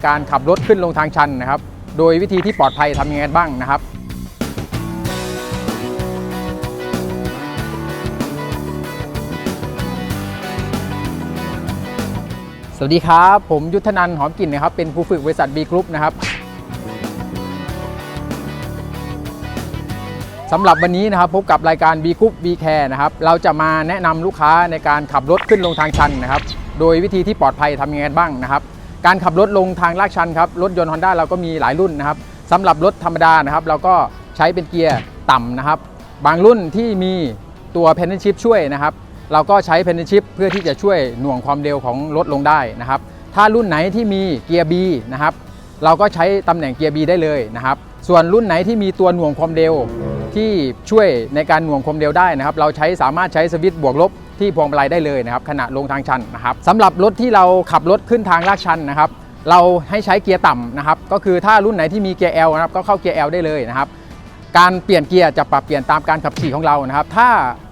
การขับรถขึ้นลงทางชันนะครับ โดยวิธีที่ปลอดภัยทำยังไงบ้างนะครับ สวัสดีครับ ผมยุทธนันหอมกลิ่นนะครับ เป็นครูฝึกบริษัท B Group นะครับสำหรับวันนี้นะครับพบกับรายการ B Group B Care นะครับ เราจะมาแนะนำลูกค้าในการขับรถขึ้นลงทางชันนะครับ โดยวิธีที่ปลอดภัยทำยังไงบ้างนะครับ การขับรถลงทางลาดชันครับรถยนต์ Honda เราก็มีหลายรุ่นนะครับสำหรับรถธรรมดานะครับ เราก็ใช้เป็นเกียร์ต่ำนะครับ บางรุ่นที่มีตัว p e n น Shift ช่วยนะครับ เราก็ใช้ p e n น Shift เพื่อที่จะช่วยหน่วงความเร็วของรถลงได้นะครับ ถ้ารุ่นไหนที่มีเกียร์ B นะครับเราก็ใช้ตำแหน่งเกียร์ B ได้เลยนะครับ ส่วนรุ่นไหนที่มีตัวหน่วงความเร็วที่ช่วยในการหน่วงความเร็วได้นะครับ เราใช้สามารถใช้สวิตช์บวกลบ ที่พวงมาลัยได้เลยนะครับขณะลงทางชันนะครับสำหรับรถที่เราขับรถขึ้นทางลาดชันนะครับ เราให้ใช้เกียร์ต่ำนะครับ ก็คือถ้ารุ่นไหนที่มีเกียร์ L นะครับก็เข้าเกียร์ L ได้เลยนะครับ การเปลี่ยนเกียร์จะปรับเปลี่ยนตามการขับขี่ของเรานะครับ ถ้า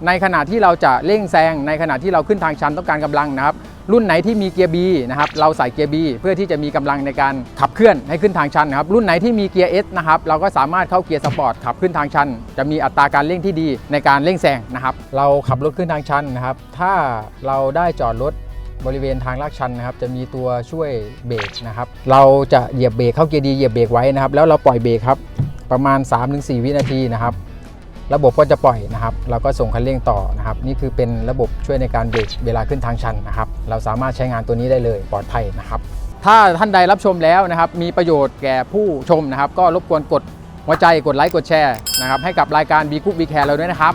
ในขณะที่เราจะเร่งแซงในขณะที่เราขึ้นทางชันต้องการกำลังนะครับ รุ่นไหนที่มีเกียร์ B นะครับ เราใส่เกียร์ B เพื่อที่จะมีกำลังในการขับเคลื่อนให้ขึ้นทางชันนะครับ รุ่นไหนที่มีเกียร์ S นะครับ เราก็สามารถเข้าเกียร์สปอร์ตขับขึ้นทางชัน จะมีอัตราการเร่งที่ดีในการเร่งแซงนะครับ เราขับรถขึ้นทางชันนะครับ ถ้าเราได้จอดรถบริเวณทางลาดชันนะครับจะมีตัวช่วยเบรกนะครับ เราจะเหยียบเบรกเข้าเกียร์ดีเหยียบเบรกไว้นะครับ แล้วเราปล่อยเบรกครับ ประมาณ 3-4 วินาทีนะครับ ระบบก็จะปล่อยนะครับ เราก็ส่งคันเร่งต่อนะครับ นี่คือเป็นระบบช่วยในการเบรกเวลาขึ้นทางชันนะครับ เราสามารถใช้งานตัวนี้ได้เลยปลอดภัยนะครับ ถ้าท่านใดรับชมแล้วนะครับ มีประโยชน์แก่ผู้ชมนะครับ ก็รบกวนกดหัวใจกดไลค์กดแชร์นะครับให้กับรายการ B กุ๊ก B แคร์เราด้วยนะครับ